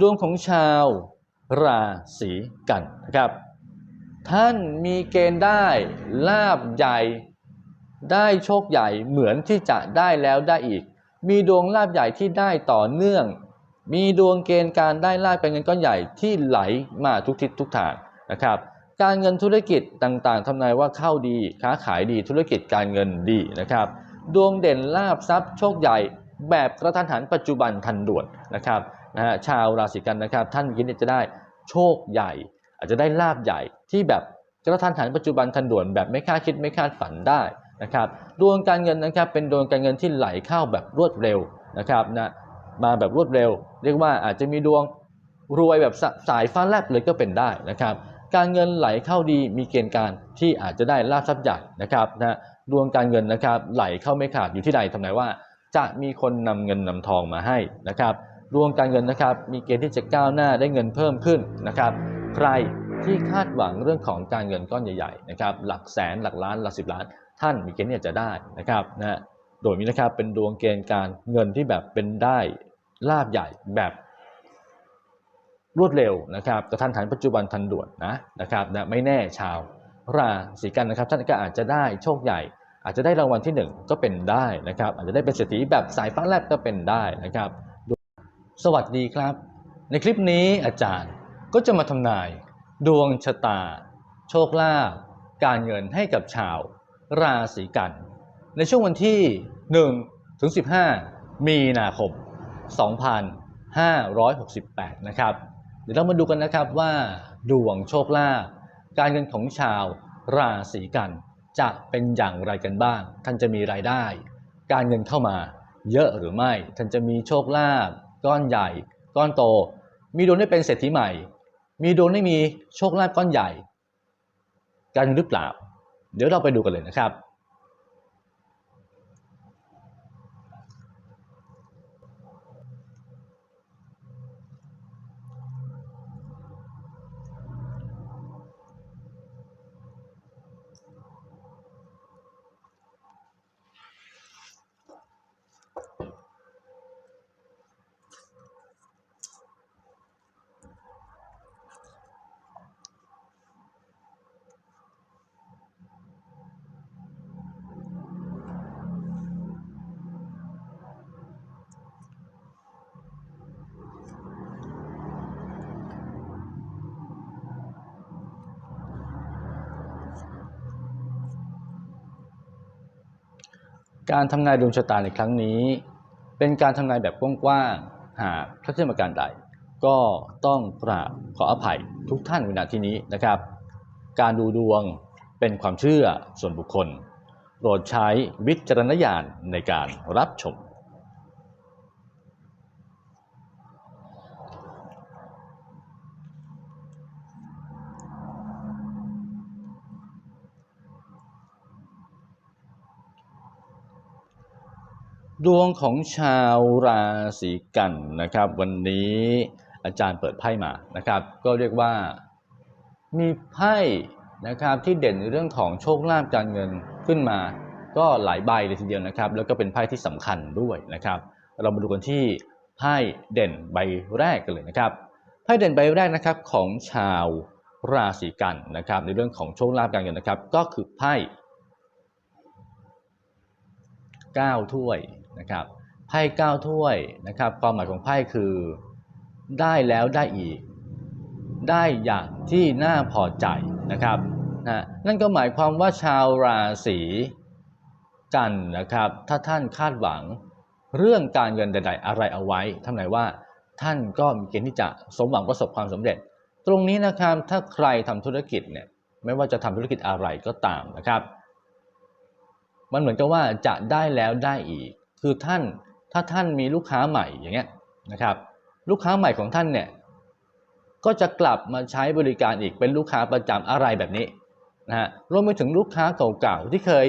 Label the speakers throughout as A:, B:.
A: ดวงของชาวราศีกันนะครับ ท่านมีเกณฑ์ได้ลาบใหญ่ได้โชคใหญ่เหมือนที่จะได้แล้วได้อีก มีดวงลาบใหญ่ที่ได้ต่อเนื่อง มีดวงเกณฑ์การได้ลาบเป็นเงินก้อนใหญ่ที่ไหลมาทุกทิศทุกทางนะครับ การเงินธุรกิจต่างๆทำนายว่าเข้าดี ค้าขายดีธุรกิจการเงินดีนะครับ ดวงเด่นลาบทรัพย์โชคใหญ่แบบกระทันหันปัจจุบันทันด่วนนะครับ นะฮะชาวราศีกันนะครับ ท่านคิดจะได้โชคใหญ่ อาจจะได้ลาบใหญ่ที่แบบกระทันหันปัจจุบันทันด่วนแบบไม่คาดคิดไม่คาดฝันได้นะครับดวงการเงินนะครับเป็นดวงการเงินที่ไหลเข้าแบบรวดเร็วนะครับนะมาแบบรวดเร็ว เรียกว่าอาจจะมีดวงรวยแบบสสายฟ้าแลบเลยก็เป็นได้นะครับ การเงินไหลเข้าดีมีเกณฑ์การที่อาจจะได้ลาบทรัพย์ใหญ่นะครับนะดวงการเงินนะครับไหลเข้าไม่ขาดอยู่ที่ใดทำนายว่า จะมีคนนำเงินนำทองมาให้นะครับ ดวงการเงินนะครับ มีเกณฑ์ที่จะก้าวหน้าได้เงินเพิ่มขึ้นนะครับ ใครที่คาดหวังเรื่องของการเงินก้อนใหญ่ๆนะครับ หลักแสนหลักล้านหลักสิบล้าน ท่านมีเกณฑ์ที่จะได้นะครับนะโดยนี้นะครับเป็นดวงเกณฑ์การเงินที่แบบเป็นได้ลาบใหญ่แบบรวดเร็วนะครับกระทันหันปัจจุบันทันด่วนนะนะครับนะไม่แน่ชาวราศีกันนะครับ ท่านก็อาจจะได้โชคใหญ่ อาจจะได้รางวัลที่หนึ่งก็เป็นได้นะครับ อาจจะได้เป็นเศรษฐีแบบสายฟ้าแลบก็เป็นได้นะครับ สวัสดีครับ ในคลิปนี้อาจารย์ก็จะมาทำนาย ดวงชะตา โชคลาภการเงินให้กับชาว ราศีกัน ในช่วงวันที่1ถึง15 มีนาคม 2568 นะครับ เดี๋ยวเรามาดูกันนะครับว่า ดวงโชคลาภการเงินของชาวราศีกัน จะเป็นอย่างไรกันบ้าง ท่านจะมีรายได้ การเงินเข้ามาเยอะหรือไม่ ท่านจะมีโชคลาภ ก้อนใหญ่ ก้อนโต มีดวงได้เป็นเศรษฐีใหม่ มีดวงได้มีโชคลาภก้อนใหญ่ กันหรือเปล่า เดี๋ยวเราไปดูกันเลยนะครับ การทำงานดวงชะตาในครั้งนี้ เป็นการทำงานแบบกว้างๆหากพระเชื่อประการใด ก็ต้องกราบขออภัยทุกท่านในนาทีนี้นะครับ การดูดวงเป็นความเชื่อส่วนบุคคล โปรดใช้วิจารณญาณในการรับชม ดวงของชาวราศีกันนะครับ วันนี้อาจารย์เปิดไพ่มานะครับ ก็เรียกว่ามีไพ่นะครับที่เด่นในเรื่องของโชคลาภการเงินขึ้นมา ก็หลายใบเลยทีเดียวนะครับ แล้วก็เป็นไพ่ที่สำคัญด้วยนะครับ เรามาดูกันที่ไพ่เด่นใบแรกกันเลยนะครับไพ่เด่นใบแรกนะครับของชาวราศีกันนะครับ ในเรื่องของโชคลาภการเงินนะครับ ก็คือไพ่9ถ้วย นะครับไพ่9ถ้วยนะครับความหมายของไพ่คือ ได้แล้วได้อีก ได้อย่างที่น่าพอใจนะครับนะนั่นก็หมายความว่าชาวราศีกันนะครับถ้าท่านคาดหวังเรื่องการเงินใด ๆ อะไรเอาไว้ทำไหนว่าท่านก็มีเกณฑ์ที่จะสมหวังประสบความสำเร็จ ตรงนี้นะครับถ้าใครทำธุรกิจเนี่ยไม่ว่าจะทำธุรกิจอะไรก็ตามนะครับ มันเหมือนกับว่าจะได้แล้วได้อีก คือท่านถ้าท่านมีลูกค้าใหม่อย่างเงี้ยนะครับ ลูกค้าใหม่ของท่านเนี่ยก็จะกลับมาใช้บริการอีกเป็นลูกค้าประจำอะไรแบบนี้นะฮะรวมไปถึงลูกค้าเก่าๆที่เคย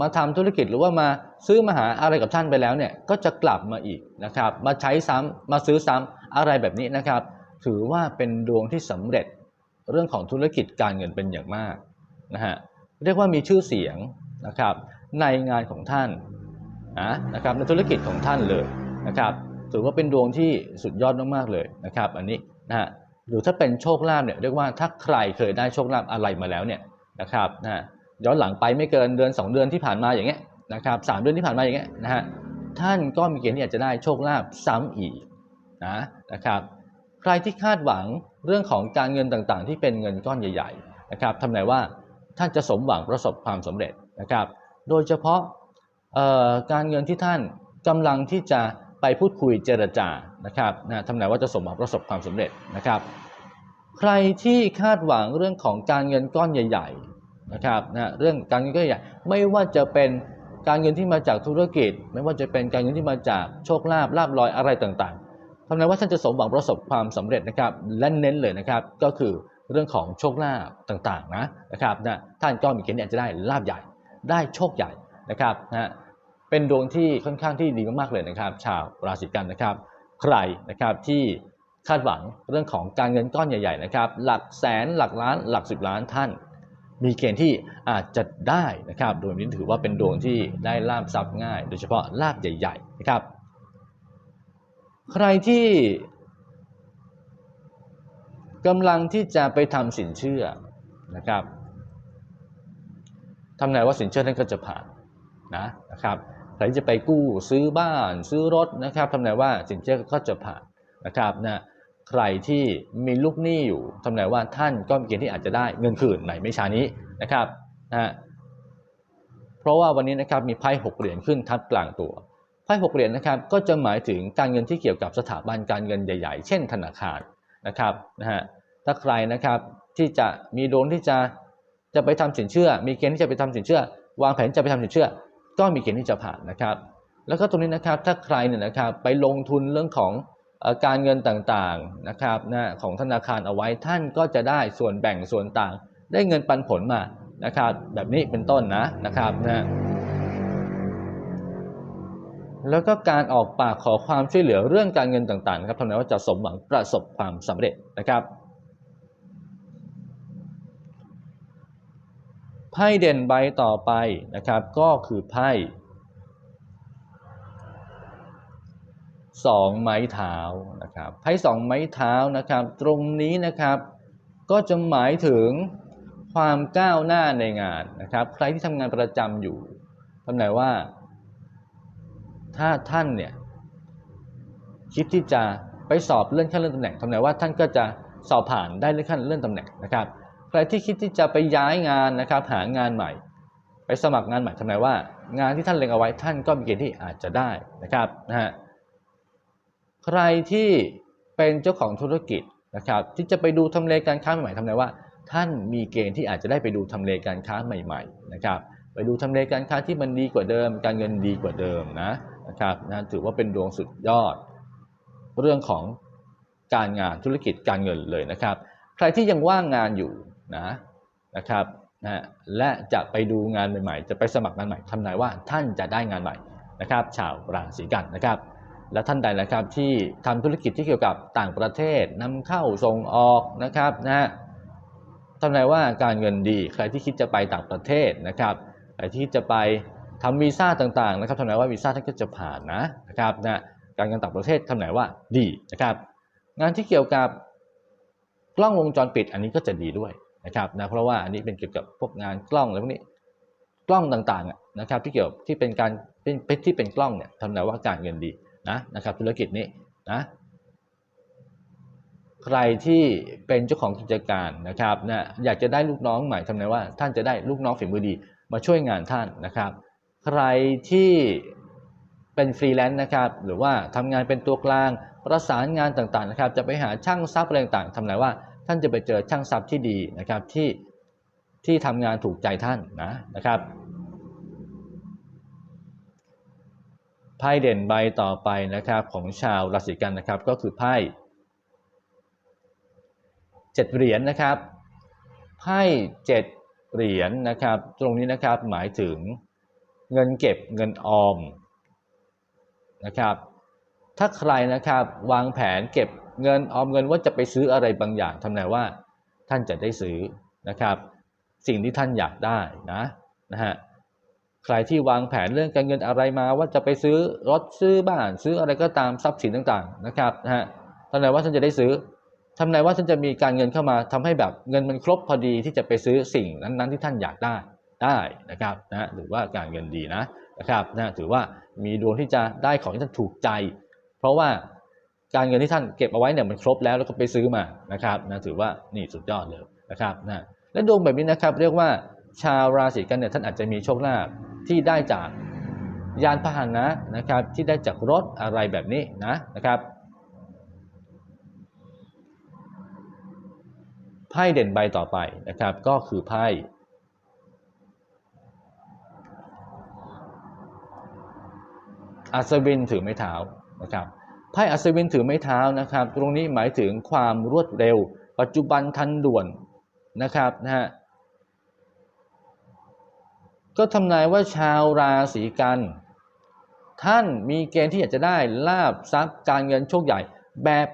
A: มาทำธุรกิจหรือว่ามาซื้อมาหาอะไรกับท่านไปแล้วเนี่ยก็จะกลับมาอีกนะครับมาใช้ซ้ำมาซื้อซ้ำอะไรแบบนี้นะครับ ถือว่าเป็นดวงที่สำเร็จเรื่องของธุรกิจการเงินเป็นอย่างมากนะฮะเรียกว่ามีชื่อเสียงนะครับในงานของท่าน นะนะครับในธุรกิจของท่านเลยนะครับถือว่าเป็นดวงที่สุดยอดมากๆเลยนะครับ อันนี้นะฮะหรือถ้าเป็นโชคลาภเนี่ยเรียกว่าถ้าใครเคยได้โชคลาภอะไรมาแล้วเนี่ยนะครับนะฮะย้อนหลังไปไม่เกินเดือน 2 เดือนที่ผ่านมาอย่างเงี้ยนะครับสามเดือนที่ผ่านมาอย่างเงี้ยนะฮะท่านก็มีเกณฑ์ที่จะได้โชคลาภซ้ำอีกนะนะครับใครที่คาดหวังเรื่องของการเงินต่างๆ ที่เป็นเงินก้อนใหญ่ ๆ นะครับทำไหนว่าท่านจะสมหวังประสบความสำเร็จนะครับ โดยเฉพาะ การเงินที่ท่านกำลังที่จะไปพูดคุยเจรจานะครับนะทำไหนว่าจะสมหวังประสบความสำเร็จนะครับ ใครที่คาดหวังเรื่องของการเงินก้อนใหญ่ๆนะครับนะเรื่องการเงินก้อนใหญ่ไม่ว่าจะเป็นการเงินที่มาจากธุรกิจ ไม่ว่าจะเป็นการเงินที่มาจากโชคลาภลาบลอยอะไรต่างๆทำนายว่าท่านจะสมหวังประสบความสำเร็จนะครับและเน้นเลยนะครับก็คือเรื่องของโชคลาภต่างๆนะนะครับนะท่านก็มีเกณฑ์จะได้ลาบใหญ่ ได้โชคใหญ่นะครับนะ เป็นดวงที่ค่อนข้างที่ดีมากๆเลยนะครับ ชาวราศีกันนะครับ ใครนะครับที่คาดหวังเรื่องของการเงินก้อนใหญ่ๆนะครับ หลักแสนหลักล้านหลักสิบล้านท่าน มีเกณฑ์ที่อาจจะได้นะครับโดยนี้ถือว่าเป็นดวงที่ได้ลาบทรัพย์ง่าย โดยเฉพาะลาบใหญ่ ๆ นะครับ ใครที่กำลังที่จะไปทำสินเชื่อนะครับทำไหนว่าสินเชื่อนั้นก็จะผ่านนะนะครับ ครจะไปกู้ซื้อบ้านซื้อรถนะครับทำไหนว่าสินเชื่อก็จะผ่านนะครับนะใครที่มีลูกหนี้อยู่ทำไหนว่าท่านก็มีเกณฑ์ที่อาจจะได้เงินคืนในไม่ช้านี้นะครับนะเพราะว่าวันนี้นะครับมีไพ่หกเหรียญขึ้นทับกลางตัวไพ่หกเหรียญนะครับก็จะหมายถึงการเงินที่เกี่ยวกับสถาบันการเงินใหญ่ๆ เช่นธนาคารนะครับนะฮะถ้าใครนะครับที่จะมีโดวงที่จะจะไปทำสินเชื่อ มีเกณฑ์ที่จะไปทำสินเชื่อ วางแผนจะไปทำสินเชื่อ ก็มีเกณฑ์ที่จะผ่านนะครับ แล้วก็ตรงนี้นะครับถ้าใครเนี่ยนะครับไปลงทุนเรื่องของอการเงินต่างๆนะครับนะของธนาคารเอาไว้ท่านก็จะได้ส่วนแบ่งส่วนต่าง ได้เงินปันผลมานะครับแบบนี้เป็นต้นนะนะครับนะแล้วก็การออกปากขอความช่วยเหลือเรื่องการเงินต่างๆนะครับทำให้ว่าจะสมหวังประสบความสำเร็จนะครับ ไพ่เด่นใบต่อไปนะครับก็คือไพ่สองไม้เท้านะครับไพ่สองไม้เท้านะครับ ตรงนี้นะครับ ก็จะหมายถึงความก้าวหน้าในงานนะครับ ใครที่ทำงานประจำอยู่ทำไหนว่า ถ้าท่านเนี่ยคิดที่จะไปสอบเลื่อนขั้นเลื่อนตำแหน่งทำไหนว่าท่านก็จะสอบผ่านได้เลื่อนขั้นเลื่อนตำแหน่งนะครับ ใครที่คิดที่จะไปย้ายงานนะครับ หางานใหม่ ไปสมัครงานใหม่ทำไหนว่า งานที่ท่านเล็งเอาไว้ท่านก็มีเกณฑ์ที่อาจจะได้นะครับนะฮะใครที่เป็นเจ้าของธุรกิจนะครับที่จะไปดูทำเลการค้าใหม่ๆทำไหนว่า ท่านมีเกณฑ์ที่อาจจะได้ไปดูทำเลการค้าใหม่ ๆ นะครับ ไปดูทำเลการค้าที่มันดีกว่าเดิม การเงินดีกว่าเดิมนะนะครับนะถือว่าเป็นดวงสุดยอด เรื่องของการงานธุรกิจการเงินเลยนะครับ ใครที่ยังว่างงานอยู่ นะนะครับนะและจะไปดูงานใหม่ๆ จะไปสมัครงานใหม่ทำนายว่าท่านจะได้งานใหม่นะครับ ชาวราศีกันนะครับ และท่านใดนะครับที่ทำธุรกิจที่เกี่ยวกับต่างประเทศนำเข้าส่งออกนะครับนะทำนายว่าการเงินดีใครที่คิดจะไปต่างประเทศนะครับใครที่จะไปทำวีซ่าต่างๆนะครับทำนายว่าวีซ่าท่านก็จะผ่านนะนะครับนะการเงินต่างประเทศทำนายว่าดีนะครับ งานที่เกี่ยวกับกล้องวงจรปิดอันนี้ก็จะดีด้วย นะครับนะเพราะว่าอันนี้เป็นเกี่ยวกับพวกงานกล้องอะไรพวกนี้กล้องต่างๆนะครับที่เกี่ยวที่เป็นการเป็นที่เป็นกล้องเนี่ยทำนายว่าการเงินดีนะนะครับธุรกิจนี้นะใครที่เป็นเจ้าของกิจการนะครับนะอยากจะได้ลูกน้องใหม่ทำนายว่าท่านจะได้ลูกน้องฝีมือดีมาช่วยงานท่านนะครับ ใครที่เป็นฟรีแลนซ์นะครับหรือว่าทำงานเป็นตัวกลางประสานงานต่างๆนะครับ จะไปหาช่างซับอะไรต่างๆทำนายว่า ท่านจะไปเจอช่างซับที่ดีนะครับที่ที่ทำงานถูกใจท่านนะนะครับไพ่เด่นใบต่อไปนะครับของชาวราศีกันนะครับก็คือไพ่เจ็ดเหรียญนะครับไพ่เจ็ดเหรียญนะครับ ตรงนี้นะครับหมายถึงเงินเก็บเงินออมนะครับ ถ้าใครนะครับวางแผนเก็บ เงินออมเงินว่าจะไปซื้ออะไรบางอย่างทำนายว่าท่านจะได้ซื้อนะครับ สิ่งที่ท่านอยากได้นะนะฮะใครที่วางแผนเรื่องการเงินอะไรมาว่าจะไปซื้อรถซื้อบ้าน ซื้ออะไรก็ตามทรัพย์สินต่างๆนะครับนะฮะทำนายว่าท่านจะได้ซื้อทำนายว่าท่านจะมีการเงินเข้ามาทำให้แบบเงินมันครบพอดีที่จะไปซื้อสิ่งนั้นๆที่ท่านอยากได้ได้นะครับนะฮะถือว่าการเงินดีนะนะครับนะถือว่ามีดวงที่จะได้ของที่ท่านถูกใจ เพราะว่า การเงินที่ท่านเก็บเอาไว้เนี่ยมันครบแล้วแล้วก็ไปซื้อมานะครับนะถือว่านี่สุดยอดเลยนะครับนะและดวงแบบนี้นะครับเรียกว่าชาวราศีกันเนี่ยท่านอาจจะมีโชคลาภที่ได้จากยานพาหนะนะครับที่ได้จากรถอะไรแบบนี้นะนะครับไพ่เด่นใบต่อไปนะครับก็คือไพ่อัศวินถือไม้เท้านะครับ ไพ่อัศวินถือไม้เท้านะครับ ตรงนี้หมายถึงความรวดเร็ว ปัจจุบันทันด่วนนะครับนะฮะก็ทำนายว่าชาวราศีกัน ท่านมีเกณฑ์ที่อยากจะได้ลาบทรัพย์การเงินโชคใหญ่ แบบ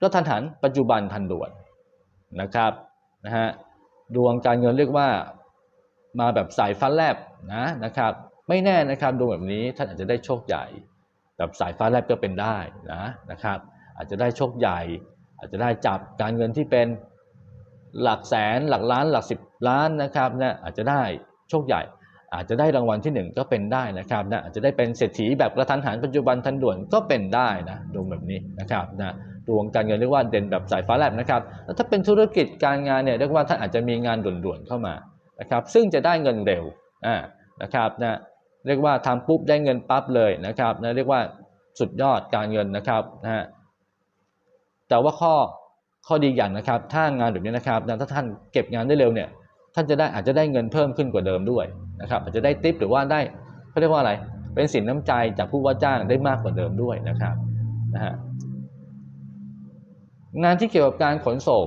A: กระทันหัน ปัจจุบันทันด่วนนะครับนะฮะดวงการเงินเรียกว่ามาแบบสายฟ้าแลบนะนะครับ ไม่แน่นะครับดวงแบบนี้ท่านอาจจะได้โชคใหญ่ แบบสายฟ้าแลบก็เป็นได้นะนะครับ อาจจะได้โชคใหญ่ อาจจะได้จับการเงินที่เป็นหลักแสนหลักล้านหลักสิบล้านนะครับนะอาจจะได้โชคใหญ่ อาจจะได้รางวัลที่หนึ่งก็เป็นได้นะครับนะอาจจะได้เป็นเศรษฐีแบบกระทันหันปัจจุบันทันด่วนก็เป็นได้นะดวงแบบนี้นะครับนะดวงการเงินเรียกว่าเด่นแบบสายฟ้าแลบนะครับแล้วถ้าเป็นธุรกิจการงานเนี่ยเรียกว่าท่านอาจจะมีงานด่วนๆเข้ามานะครับซึ่งจะได้เงินเร็วอ่านะครับนะ เรียกว่าทำปุ๊บได้เงินปั๊บเลยนะครับนะเรียกว่าสุดยอดการเงินนะครับนะฮะแต่ว่าข้อข้อดีอย่างนะครับ ถ้างานแบบนี้นะครับถ้าท่านเก็บงานได้เร็วเนี่ย ท่านจะได้อาจจะได้เงินเพิ่มขึ้นกว่าเดิมด้วยนะครับอาจจะได้ติปหรือว่าได้เขาเรียกว่าอะไร เป็นสินน้ำใจจากผู้ว่าจ้างได้มากกว่าเดิมด้วยนะครับนะฮะงานที่เกี่ยวกับการขนส่ง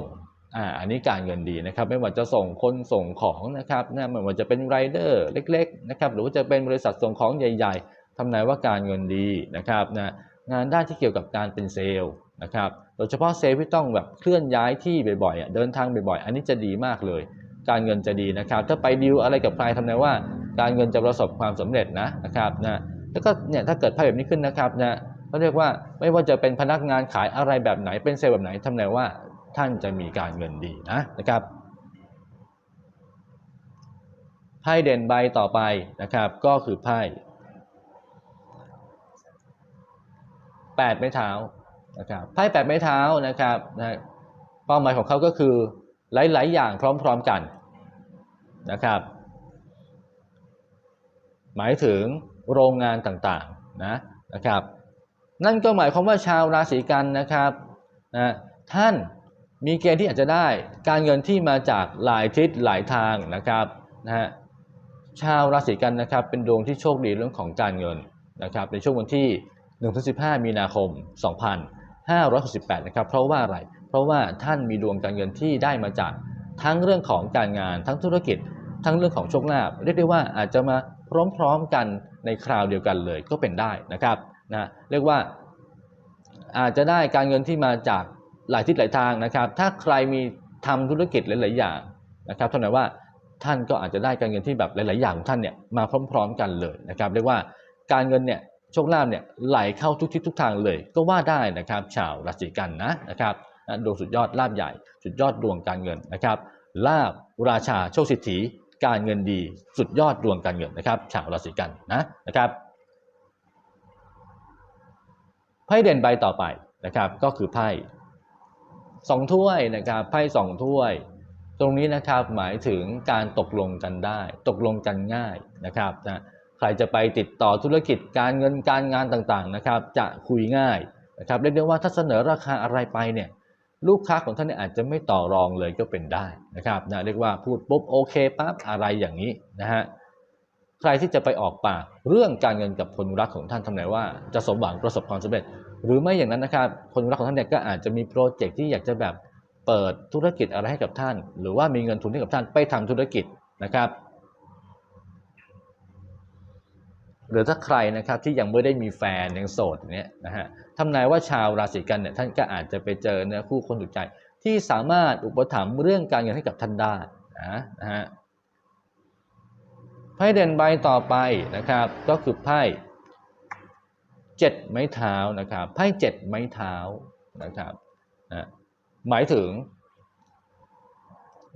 A: อ่าอันนี้การเงินดีนะครับ ไม่ว่าจะส่งคนส่งของนะครับนะไม่ว่าจะเป็นไรเดอร์เล็กๆนะครับหรือว่าจะเป็นบริษัทส่งของใหญ่ ๆทำนายว่าการเงินดีนะครับนะงานด้านที่เกี่ยวกับการเป็นเซลล์นะครับโดยเฉพาะเซลล์ที่ต้องแบบเคลื่อนย้ายที่บ่อยๆเดินทางบ่อยๆ อันนี้จะดีมากเลย การเงินจะดีนะครับ ถ้าไปดีลอะไรกับใครทำนายว่า การเงินจะประสบความสำเร็จนะนะครับนะแล้วก็เนี่ยถ้าเกิดไพ่แบบนี้ขึ้นนะครับนะเขาเรียกว่าไม่ว่าจะเป็นพนักงานขายอะไรแบบไหนเป็นเซลล์แบบไหนทำนายว่า ท่านจะมีการเงินดีนะนะครับไพ่เด่นใบต่อไปนะครับ ก็คือไพ่แปดไม้เท้านะครับไพ่แปดไม้เท้านะครับนะเป้าหมายของเขาก็คือหลาย ๆ อย่างพร้อม ๆ กันนะครับ หมายถึงโรงงานต่างๆนะนะครับ นั่นก็หมายความว่าชาวราศีกันนะครับนะท่าน มีเกณฑ์ที่อาจจะได้การเงินที่มาจากหลายทิศหลายทางนะครับนะฮะชาวราศีกันนะครับเป็นดวงที่โชคดีเรื่องของการเงินนะครับในช่วงวันที่1-15 มีนาคม 2568นะครับเพราะว่าอะไร เพราะว่าท่านมีดวงการเงินที่ได้มาจากทั้งเรื่องของการงาน ทั้งธุรกิจ ทั้งเรื่องของโชคลาภเรียกได้ว่าอาจจะมาพร้อมๆกันในคราวเดียวกันเลยก็เป็นได้นะครับนะเรียกว่าอาจจะได้การเงินที่มาจาก หลายทิศหลายทางนะครับ ถ้าใครมีทำธุรกิจหลาย ๆ อย่างนะครับเท่านั้นว่าท่านก็อาจจะได้การเงินที่แบบหลาย ๆ อย่างของท่านเนี่ยมาพร้อม ๆ กันเลยนะครับ เรียกว่าการเงินเนี่ยโชคลาภเนี่ยไหลเข้าทุกทิศทุกทางเลย ก็ว่าได้นะครับ ชาวราศีกันนะนะครับดวงสุดยอดลาบใหญ่ สุดยอดดวงการเงินนะครับลาบราชาโชคสิทธิการเงินดี สุดยอดดวงการเงินนะครับ ชาวราศีกันนะนะครับไพ่เด่นใบต่อไปนะครับ ก็คือไพ่ สองถ้วยนะครับไพ่สองถ้วย ตรงนี้นะครับหมายถึงการตกลงกันได้ ตกลงกันง่ายนะครับนะใครจะไปติดต่อธุรกิจการเงินการงานต่างๆนะครับ จะคุยง่ายนะครับเรียกได้ว่าถ้าเสนอราคาอะไรไปเนี่ยลูกค้าของท่านเนี่ยอาจจะไม่ต่อรองเลยก็เป็นได้นะครับนะเรียกว่าพูดปุ๊บโอเคปั๊บอะไรอย่างนี้นะฮะใครที่จะไปออกปากเรื่องการเงินกับคนรักของท่านทำไหนว่าจะสมหวังประสบความสำเร็จ หรือไม่อย่างนั้นนะครับ คนรักของท่านเนี่ยก็อาจจะมีโปรเจกต์ที่อยากจะแบบเปิดธุรกิจอะไรให้กับท่าน หรือว่ามีเงินทุนให้กับท่านไปทำธุรกิจนะครับ หรือถ้าใครนะครับที่ยังไม่ได้มีแฟนยังโสดอย่างเนี้ยนะฮะทำนายว่าชาวราศีกันเนี่ยท่านก็อาจจะไปเจอเนื้อคู่คนถูกใจ ที่สามารถอุปถัมภ์เรื่องการเงินให้กับท่านได้นะฮะไพ่เด่นใบต่อไปนะครับ ก็คือไพ่ เจ็ดไม้เท้านะครับไพ่เจ็ดไม้เท้านะครับนะหมายถึง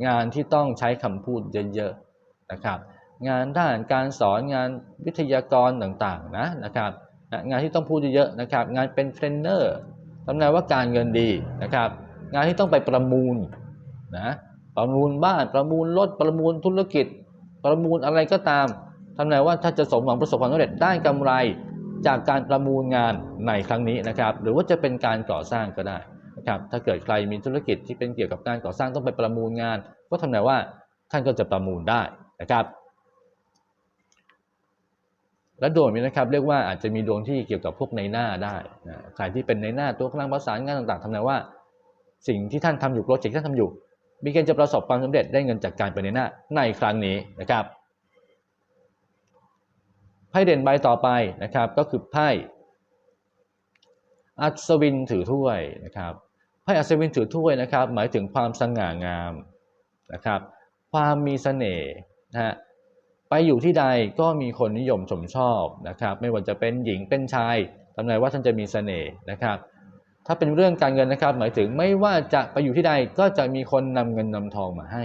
A: งานที่ต้องใช้คำพูดเยอะๆนะครับงานด้านการสอนงานวิทยากรต่างๆนะนะครับนะงานที่ต้องพูดเยอะๆนะครับงานเป็นเทรนเนอร์ตำแหน่งว่าการเงินดีนะครับงานที่ต้องไปประมูลนะประมูลบ้านประมูลรถประมูลธุรกิจ ประมูลอะไรก็ตามทำนายว่าถ้าจะสมหวังประสบความสำเร็จได้กำไร จากการประมูลงานในครั้งนี้นะครับ หรือว่าจะเป็นการก่อสร้างก็ได้นะครับถ้าเกิดใครมีธุรกิจที่เป็นเกี่ยวกับการก่อสร้างต้องไปประมูลงาน ก็ทำนายว่าท่านก็จะประมูลได้นะครับ และดวงนี้นะครับเรียกว่าอาจจะมีดวงที่เกี่ยวกับพวกในหน้าได้นะใครที่เป็นในหน้าตัวกลางประสานงานต่างๆทำนายว่า สิ่งที่ท่านทำอยู่โปรเจกต์ที่ท่านทำอยู่ มีเกณฑ์จะประสบความสำเร็จได้เงินจากการเป็นในหน้าในครั้งนี้นะครับ พ่เด่นใบต่อไปนะครับก็คือไพ่อัศวินถือถ้วยนะครับไพ่อัศวินถือถ้วยนะครับ หมายถึงความสง่างามนะครับ ความมีเสน่ห์นะฮะไปอยู่ที่ใดก็มีคนนิยมชมชอบนะครับ ไม่ว่าจะเป็นหญิงเป็นชายทำนายว่าท่านจะมีเสน่ห์นะครับ ถ้าเป็นเรื่องการเงินนะครับ หมายถึงไม่ว่าจะไปอยู่ที่ใดก็จะมีคนนำเงินนำทองมาให้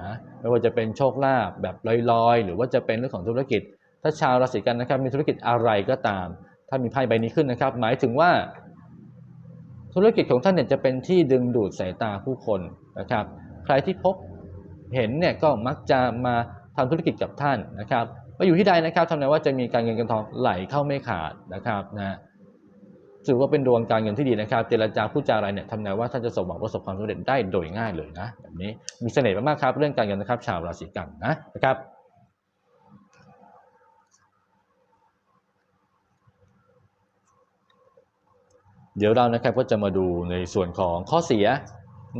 A: นะไม่ว่าจะเป็นโชคลาภแบบลอยๆ หรือว่าจะเป็นเรื่องของธุรกิจ ถ้าชาวราศีกันนะครับมีธุรกิจอะไรก็ตาม ถ้ามีไพ่ใบนี้ขึ้นนะครับ หมายถึงว่า ธุรกิจของท่านเนี่ยจะเป็นที่ดึงดูดสายตาผู้คนนะครับ ใครที่พบเห็นเนี่ยก็มักจะมาทำธุรกิจกับท่านนะครับไปอยู่ที่ใดนะครับทำนายว่าจะมีการเงินการทองไหลเข้าไม่ขาดนะครับนะถือว่าเป็นดวงการเงินที่ดีนะครับ เจรจาพูดจาอะไรเนี่ยทำนายว่าท่านจะสมหวังประสบความสำเร็จได้โดยง่ายเลยนะแบบนี้มีเสน่ห์มากๆครับ เรื่องการเงินนะครับ ชาวราศีกันนะนะครับ เดี๋ยวเรานะครับก็จะมาดูในส่วนของข้อเสีย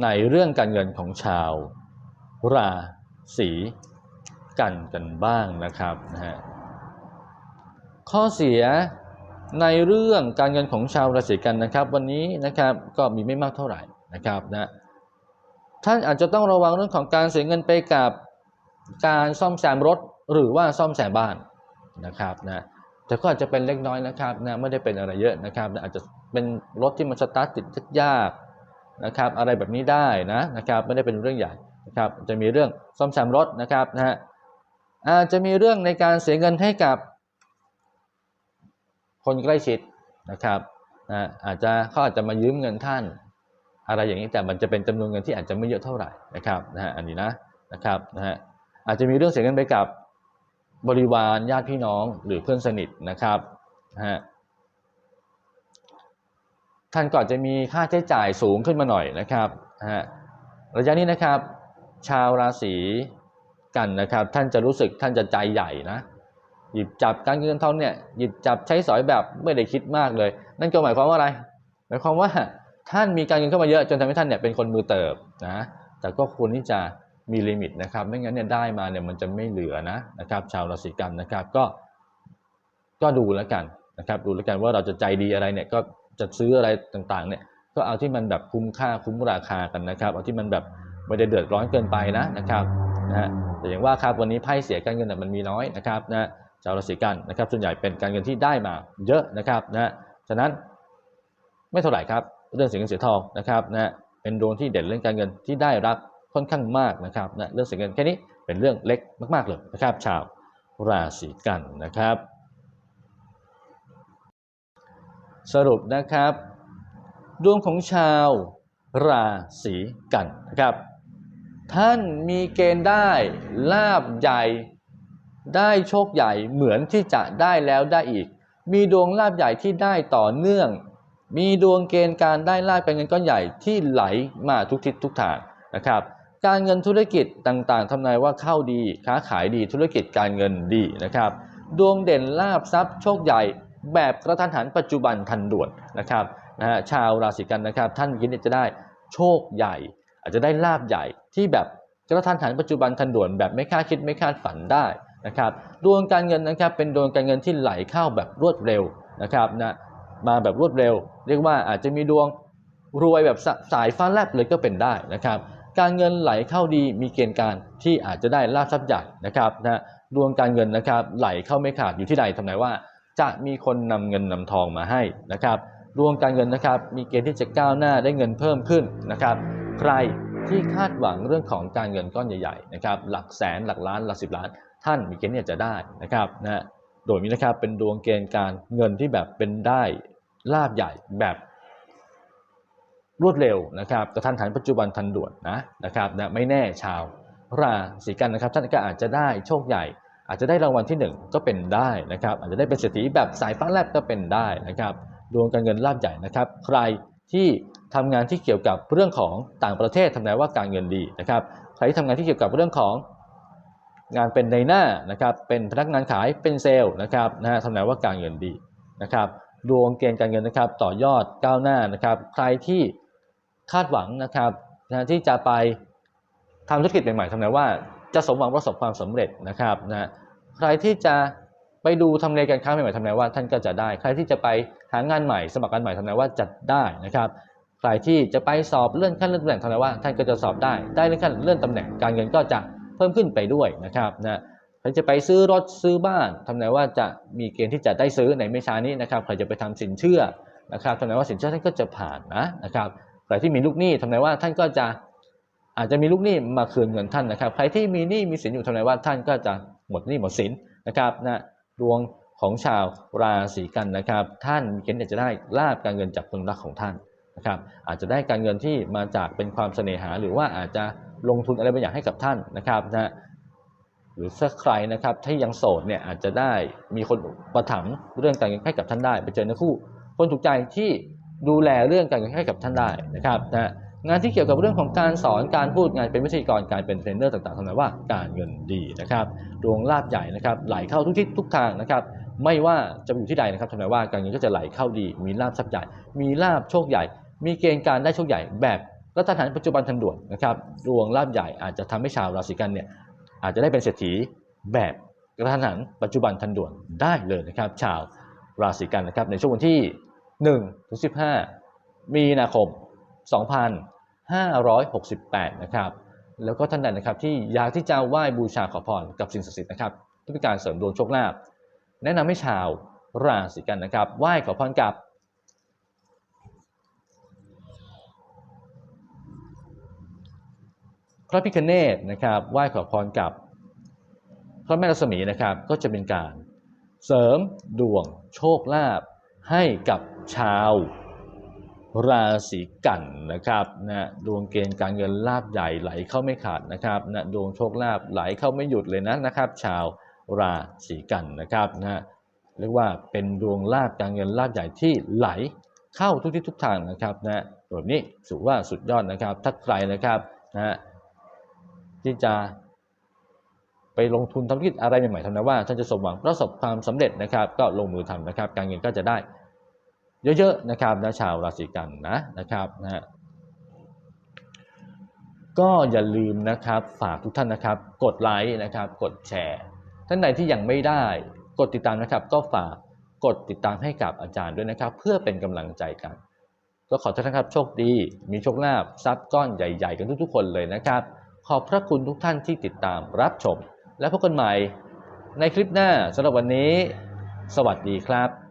A: ในเรื่องการเงินของชาว ราศีกันกันบ้างนะครับนะฮะข้อเสียในเรื่องการเงินของชาวราศีกันนะครับ วันนี้นะครับก็มีไม่มากเท่าไหร่นะครับนะท่านอาจจะต้องระวังเรื่องของการเสียเงินไปกับการซ่อมแซมรถหรือว่าซ่อมแซมบ้านนะครับนะ แต่ก็อาจจะเป็นเล็กน้อยนะครับนะไม่ได้เป็นอะไรเยอะนะครับนะอาจจะเป็นรถที่มันสตาร์ทติดยากนะครับอะไรแบบนี้ได้นะนะครับไม่ได้เป็นเรื่องใหญ่นะครับจะมีเรื่องซ่อมแซมรถนะครับนะฮะอาจจะมีเรื่องในการเสียเงินให้กับคนใกล้ชิดนะครับนะอาจจะเขาอาจจะมายืมเงินท่าน อะไรอย่างนี้แต่มันจะเป็นจำนวนเงินที่อาจจะไม่เยอะเท่าไหร่นะครับนะฮะอันนี้นะนะครับนะฮะอาจจะมีเรื่องเสียเงินไปกับ บริวารญาติพี่น้องหรือเพื่อนสนิทนะครับฮะท่านก็อาจะมีค่าใช้จ่ายสูงขึ้นมาหน่อยนะครับฮะระยะนี้นะครับ ชาวราศีกันนะครับ ท่านจะรู้สึกท่านจะใจใหญ่นะหยิบจับการเงินทองเนี่ยหยิบจับใช้สอยแบบไม่ได้คิดมากเลย นั่นก็หมายความว่าอะไรหมายความว่าท่านมีการเงินเข้ามาเยอะจนทำให้ท่านเนี่ยเป็นคนมือเติบนะแต่ก็ควรที่จะ มีลิมิตนะครับ ไม่งั้นเนี่ยได้มาเนี่ยมันจะไม่เหลือนะนะครับ ชาวราศีกันนะครับ ก็ ก็ดูแล้วกันนะครับ ดูแล้วกันว่าเราจะใจดีอะไรเนี่ยก็จะซื้ออะไรต่างๆเนี่ย ก็เอาที่มันแบบคุ้มค่าคุ้มราคากันนะครับ เอาที่มันแบบไม่ได้เดือดร้อนเกินไปนะนะครับนะฮะแต่อย่างว่าครับวันนี้ไพ่เสียการเงินน่ะมันมีน้อยนะครับนะชาวราศีกันนะครับ ส่วนใหญ่เป็นการเงินที่ได้มาเยอะนะครับนะฉะนั้นไม่เท่าไหร่ครับเรื่องเสียเงินเสียทองนะครับนะเป็นดวงที่เด่นเรื่องการเงินที่ได้รับ ค่อนข้างมากนะครับนะเรื่องเสียเงินแค่นี้เป็นเรื่องเล็กมาก ๆ เลยนะครับ ชาวราศีกันนะครับ สรุปนะครับ ดวงของชาวราศีกันนะครับ ท่านมีเกณฑ์ได้ลาบใหญ่ได้โชคใหญ่เหมือนที่จะได้แล้วได้อีก มีดวงลาบใหญ่ที่ได้ต่อเนื่อง มีดวงเกณฑ์การได้ลาบเป็นเงินก้อนใหญ่ที่ไหลมาทุกทิศทุกทางนะครับ การเงินธุรกิจต่างๆทำนายว่าเข้าดีค้าขายดีธุรกิจการเงินดีนะครับ ดวงเด่นลาบทรัพย์โชคใหญ่แบบกระทันหันปัจจุบันทันด่วนนะครับนะฮะชาวราศีกันนะครับ ท่านคิดจะได้โชคใหญ่ อาจจะได้ลาบใหญ่ที่แบบกระทันหันปัจจุบันทันด่วนแบบไม่คาดคิดไม่คาดฝันได้นะครับดวงการเงินนะครับเป็นดวงการเงินที่ไหลเข้าแบบรวดเร็วนะครับนะมาแบบรวดเร็ว เรียกว่าอาจจะมีดวงรวยแบบสายฟ้าแลบเลยก็เป็นได้นะครับ การเงินไหลเข้าดีมีเกณฑ์การที่อาจจะได้ลาบทรัพย์ใหญ่นะครับนะดวงการเงินนะครับไหลเข้าไม่ขาดอยู่ที่ใดทำนายว่า จะมีคนนำเงินนำทองมาให้นะครับดวงการเงินนะครับมีเกณฑ์ที่จะก้าวหน้าได้เงินเพิ่มขึ้นนะครับ ใครที่คาดหวังเรื่องของการเงินก้อนใหญ่ๆนะครับหลักแสนหลักล้านหลักสิบล้าน ท่านมีเกณฑ์ที่จะได้นะครับนะโดยนี้นะครับเป็นดวงเกณฑ์การเงินที่แบบเป็นได้ลาบใหญ่แบบ รวดเร็วนะครับกระทันหันปัจจุบันทันด่วนนะนะครับนะไม่แน่ชาวราศีกันนะครับ ท่านก็อาจจะได้โชคใหญ่ อาจจะได้รางวัลที่หนึ่งก็เป็นได้นะครับ อาจจะได้เป็นเศรษฐีแบบสายฟ้าแลบก็เป็นได้นะครับดวงการเงินลาบใหญ่นะครับ ใครที่ทำงานที่เกี่ยวกับเรื่องของต่างประเทศทำนายว่าการเงินดีนะครับ ใครที่ทำงานที่เกี่ยวกับเรื่องของงานเป็นในหน้านะครับ เป็นพนักงานขายเป็นเซลล์นะครับนะฮะทำนายว่าการเงินดีนะครับ ดวงเกณฑ์การเงินนะครับ ต่อยอดก้าวหน้านะครับ ใครที่ คาดหวังนะครับนะที่จะไปทำธุรกิจใหม่ๆทำนายว่าจะสมหวังประสบความสำเร็จนะครับนะใครที่จะไปดูทำเลการค้าใหม่ๆทำนายว่าท่านก็จะได้ ใครที่จะไปหางานใหม่ สมัครงานใหม่ทำนายว่าจะได้นะครับใครที่จะไปสอบเลื่อนขั้นเลื่อนตำแหน่งทำนายว่าท่านก็จะสอบได้ได้เลื่อนขั้นเลื่อนตำแหน่งการเงินก็จะเพิ่มขึ้นไปด้วยนะครับนะใครจะไปซื้อรถซื้อบ้านทำนายว่าจะมีเกณฑ์ที่จะได้ซื้อในไม่ช้านี้นะครับใครจะไปทำสินเชื่อนะครับทำนายว่าสินเชื่อท่านก็จะผ่านนะนะครับ ใครที่มีลูกหนี้ทำนายว่าท่านก็จะอาจจะมีลูกหนี้มาคืนเงินท่านนะครับ ใครที่มีหนี้มีสินอยู่ทำนายว่าท่านก็จะหมดหนี้หมดสินนะครับนะดวงของชาวราศีกันนะครับ ท่านมีเกณฑ์อยากจะได้ลาบการเงินจากคนรักของท่านนะครับ อาจจะได้การเงินที่มาจากเป็นความเสน่หา หรือว่าอาจจะลงทุนอะไรบางอย่างให้กับท่านนะครับนะหรือถ้าใครนะครับที่ยังโสดเนี่ยอาจจะได้มีคนประถมเรื่องการเงินให้กับท่านได้ ไปเจอในคู่คนถูกใจที่ ดูแลเรื่องการเงินให้กับท่านได้นะครับนะงานที่เกี่ยวกับเรื่องของการสอนการพูดงานเป็นวิทยากรการเป็นเทรนเนอร์ต่างๆทำนายว่าการเงินดีนะครับดวงลาบใหญ่นะครับไหลเข้าทุกทิศทุกทางนะครับไม่ว่าจะอยู่ที่ใดนะครับทำนายว่าการเงินก็จะไหลเข้าดี มีลาบทรัพย์ใหญ่ มีลาบโชคใหญ่ มีเกณฑ์การได้โชคใหญ่แบบรัฐฐานปัจจุบันทันด่วนนะครับดวงลาบใหญ่อาจจะทำให้ชาวราศีกันเนี่ยอาจจะได้เป็นเศรษฐีแบบกระทันหันปัจจุบันทันด่วนได้เลยนะครับ ชาวราศีกันนะครับในช่วงวันที่ 1ถึง15 มีนาคม 2568 นะครับ แล้วก็ท่านใดนะครับที่อยากที่จะไหว้บูชาขอพรกับสิ่งศักดิ์สิทธิ์นะครับที่เป็นการเสริมดวงโชคลาภแนะนำให้ชาวราศีกันนะครับไหว้ขอพรกับพระพิคเนตนะครับไหว้ขอพรกับพระแม่รัศมีนะครับก็จะเป็นการเสริมดวงโชคลาภ ให้กับชาวราศีกันนะครับนะดวงเกณฑ์การเงินลาบใหญ่ไหลเข้าไม่ขาดนะครับนะดวงโชคลาภไหลเข้าไม่หยุดเลยนะนะครับ ชาวราศีกันนะครับนะเรียกว่าเป็นดวงลาบการเงินลาบใหญ่ที่ไหลเข้าทุกทิศทุกทางนะครับนะแบบนี้ถือว่าสุดยอดนะครับ ถ้าใครนะครับนะที่จะไปลงทุนทำธุรกิจอะไรใหม่ๆทำนะว่าท่านจะสมหวังประสบความสำเร็จนะครับ ก็ลงมือทำนะครับ การเงินก็จะได้ เยอะๆนะครับนะชาวราศีกันนะนะครับนะฮะก็อย่าลืมนะครับฝากทุกท่านนะครับ กดไลค์นะครับ กดแชร์ ท่านใดที่ยังไม่ได้กดติดตามนะครับ ก็ฝากกดติดตามให้กับอาจารย์ด้วยนะครับ เพื่อเป็นกำลังใจกัน ก็ขอท่านครับโชคดี มีโชคลาภทรัพย์ก้อนใหญ่ ๆ กันทุกๆ คนเลยนะครับ ขอบพระคุณทุกท่านที่ติดตามรับชม และพบกันใหม่ในคลิปหน้าสำหรับวันนี้ สวัสดีครับ